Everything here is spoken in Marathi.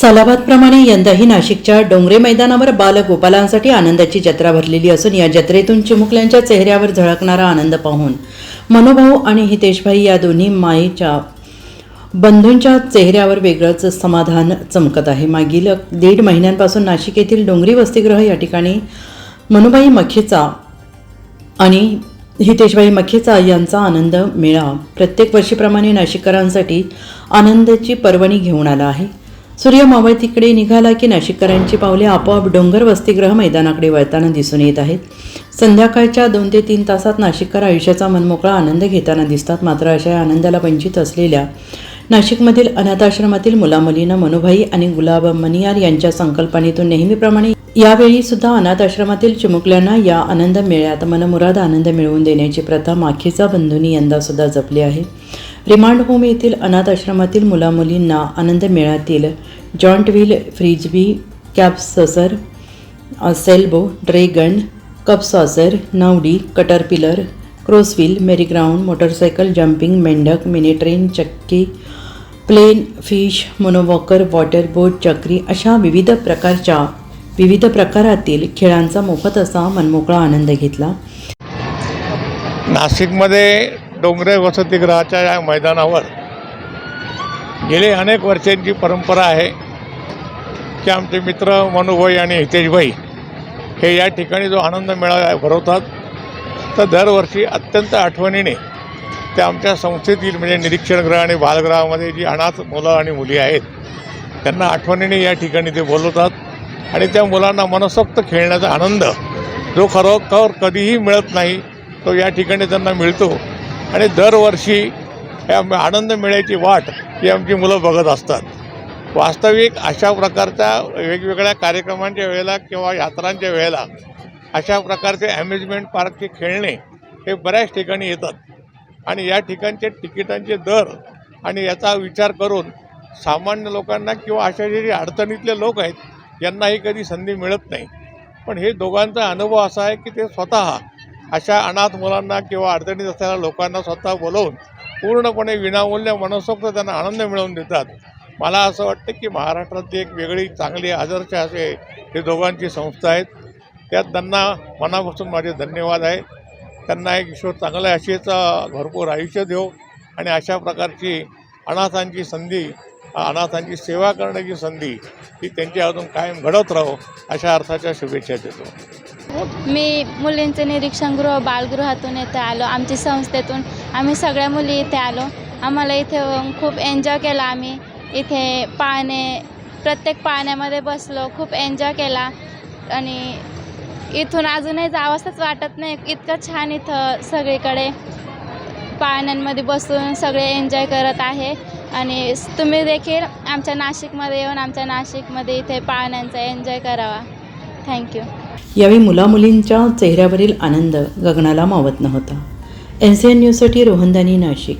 सालाबादप्रमाणे यंदाही नाशिकच्या डोंगरे मैदानावर बालगोपालांसाठी आनंदाची जत्रा भरलेली असून या जत्रेतून चिमुकल्यांच्या चेहऱ्यावर झळकणारा आनंद पाहून मनोभाऊ आणि हितेशभाई या दोन्ही माईच्या बंधूंच्या चेहऱ्यावर वेगळंच समाधान चमकत आहे. मागील दीड महिन्यांपासून नाशिक येथील डोंगरी वसतिगृह या ठिकाणी मनुबाई मखेचा आणि हितेशबाई मखेचा यांचा आनंद मेळा. प्रत्येक वर्षीप्रमाणे नाशिककरांसाठी आनंदाची पर्वणी घेऊन आला आहे. सूर्य मावळतीकडे निघाला की नाशिककरांची पावले आपोआप डोंगर वसतिगृह मैदानाकडे वळताना दिसून येत आहेत. संध्याकाळच्या दोन ते तीन तासात नाशिककर आयुष्याचा मनमोकळा आनंद घेताना दिसतात. मात्र अशा आनंदाला वंचित असलेल्या नाशिकमधील अनाथाश्रमातील मुलामुलींना मनुभाई आणि गुलाब मनियार यांच्या संकल्पनेतून नेहमीप्रमाणे यावेळी सुद्धा अनाथ आश्रमातील चिमुकल्यांना या आनंद मेळ्यात मनमुराद आनंद मिळवून देण्याची प्रथा माखीचा बंधूंनी यंदासुद्धा जपली आहे. रिमांड होम येथील अनाथ आश्रमातील मुलामुलींना आनंद मेळ्यातील giant wheel frisbee cup saucer सेल्बो dragon cup saucer नावडी caterpillar cross wheel merry go round motorcycle jumping मेंढक मिनी ट्रेन चक्की plane fish monowalker water boat चक्री अशा विविध प्रकारच्या विविध प्रकारातील खेळांचा मोफत असा मनमोकळा आनंद घेतला. नाशिकमध्ये डोंगरे वसतिगृहाच्या या मैदानावर गेले अनेक वर्षांची परंपरा आहे की आमचे मित्र मनुभाई आणि हितेशभाई हे या ठिकाणी जो आनंद मेळावा भरवतात तर दरवर्षी अत्यंत आठवणीने ते आमच्या संस्थेतील म्हणजे निरीक्षणगृह आणि बालगृहामध्ये जी अनाथ मुलं आणि मुली आहेत त्यांना आठवणीने या ठिकाणी ते बोलवतात. आणि त्या मुलांना मनसोक्त खेळण्याचा आनंद जो खरोखर कधीही मिळत नाही तो या ठिकाणी त्यांना मिळतो. आणि दरवर्षी या आनंद मिळायची वाट ही आमची मुलं बघत असतात. वास्तविक अशा प्रकारच्या वेगवेगळ्या कार्यक्रमांच्या वेळेला किंवा यात्रांच्या वेळेला अशा प्रकारचे ॲम्युजमेंट पार्कचे खेळणे हे बऱ्याच ठिकाणी येतात. आणि या ठिकाणचे तिकिटांचे दर आणि याचा विचार करून सामान्य लोकांना किंवा अशा जे अडचणीतले लोक आहेत यांनाही कधी संधी मिळत नाही. पण हे दोघांचा अनुभव असा आहे की ते स्वतः अशा अनाथ मुलांना किंवा अडचणीत असलेल्या लोकांना स्वतः बोलवून पूर्णपणे विनामूल्य मनसोक्त त्यांना आनंद मिळवून देतात. मला असं वाटतं की महाराष्ट्रातली एक वेगळी चांगली आदर्श असे हे दोघांची संस्था आहेत. त्यात त्यांना मनापासून माझे धन्यवाद आहे. त्यांना एक ईश्वर चांगल्या आशेचा भरपूर आयुष्य देव आणि अशा प्रकारची अनाथांची संधी अनाथांची सेवा करण्याची संधी ही त्यांची अजून कायम घडत राहो अशा अर्थाच्या शुभेच्छा देतो. मी मुलींचे निरीक्षण गृह बालगृहातून इथे आलो. आमची संस्थेतून आम्ही सगळ्या मुली इथे आलो. आम्हाला इथे खूप एन्जॉय केला आम्ही. इथे पाहणे प्रत्येक पाहण्यामध्ये बसलो खूप एन्जॉय केला. आणि इथून अजूनही जावंसंच वाटत नाही. इतकं छान इथं सगळीकडे पाहण्यांमध्ये बसून सगळे एन्जॉय करत आहे. आणि तुम्ही देखील आमच्या नाशिकमध्ये येऊन आमच्या नाशिकमध्ये इथे पाळण्यांचा एन्जॉय करावा. थँक्यू यावेळी मुलामुलींच्या चेहऱ्यावरील आनंद गगनाला मावत नव्हता. एन सी एन न्यूजसाठी रोहनदानी नाशिक.